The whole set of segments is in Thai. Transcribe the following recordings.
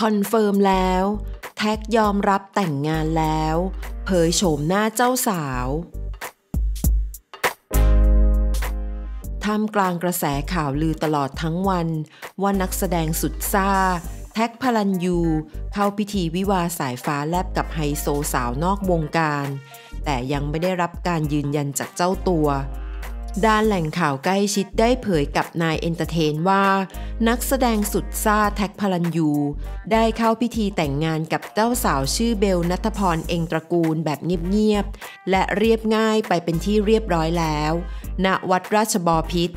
คอนเฟิร์มแล้ว แท็กยอมรับแต่งงานแล้ว เผยโฉมหน้าเจ้าสาวท่ามกลางกระแสข่าวลือตลอดทั้งวัน ว่านักแสดงสุดซ่า แท็กพลันยู เข้าพิธีวิวาสายฟ้าแลบกับไฮโซสาวนอกวงการ แต่ยังไม่ได้รับการยืนยันจากเจ้าตัว ด้านแหล่งข่าวใกล้ชิดได้เผยกับนายเอนเตอร์เทนว่า นักแสดงสุดซ่าแท็กพลันยู ได้เข้าพิธีแต่งงานกับเจ้าสาวชื่อเบลนัทพรเองตระกูลแบบเงียบๆ และเรียบง่ายไปเป็นที่เรียบร้อยแล้ว ณวัดราชบอพิษ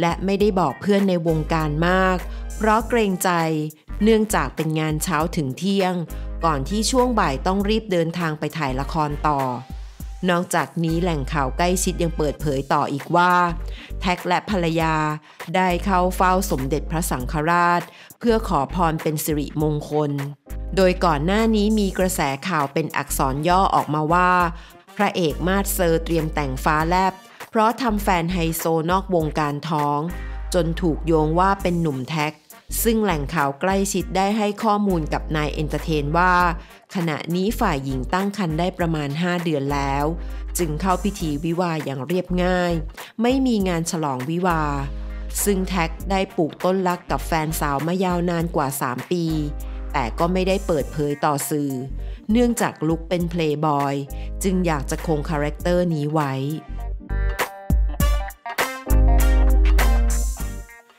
และไม่ได้บอกเพื่อนในวงการมาก เพราะเกรงใจ เนื่องจากเป็นงานเช้าถึงเที่ยง ก่อนที่ช่วงบ่ายต้องรีบเดินทางไปถ่ายละครต่อ นอกจากนี้แหล่งข่าวใกล้ชิดยังเปิดเผยต่ออีกว่า แท็กและภรรยาได้เข้าเฝ้าสมเด็จพระสังฆราช เพื่อขอพรเป็นสิริมงคล โดยก่อนหน้านี้มีกระแสข่าวเป็นอักษรย่อออกมาว่า พระเอกมาดเซอร์เตรียมแต่งฟ้าแลบ เพราะทำแฟนไฮโซนอกวงการท้อง จนถูกโยงว่าเป็นหนุ่มแท็ก ซึ่งแหล่งข่าวใกล้ชิดได้ให้ข้อมูลกับนายเอนเตอร์เทนว่า ขณะนี้ฝ่ายหญิงตั้งครรภ์ได้ประมาณ 5 เดือนแล้ว จึงเข้าพิธีวิวาอย่างเรียบง่าย ไม่มีงานฉลองวิวา ซึ่งแท็กได้ปลูกต้นรักกับแฟนสาวมายาวนานกว่า 3 ปี แต่ก็ไม่ได้เปิดเผยต่อสื่อ เนื่องจากลุกเป็นเพลย์บอย จึงอยากจะคงคาแรคเตอร์นี้ไว้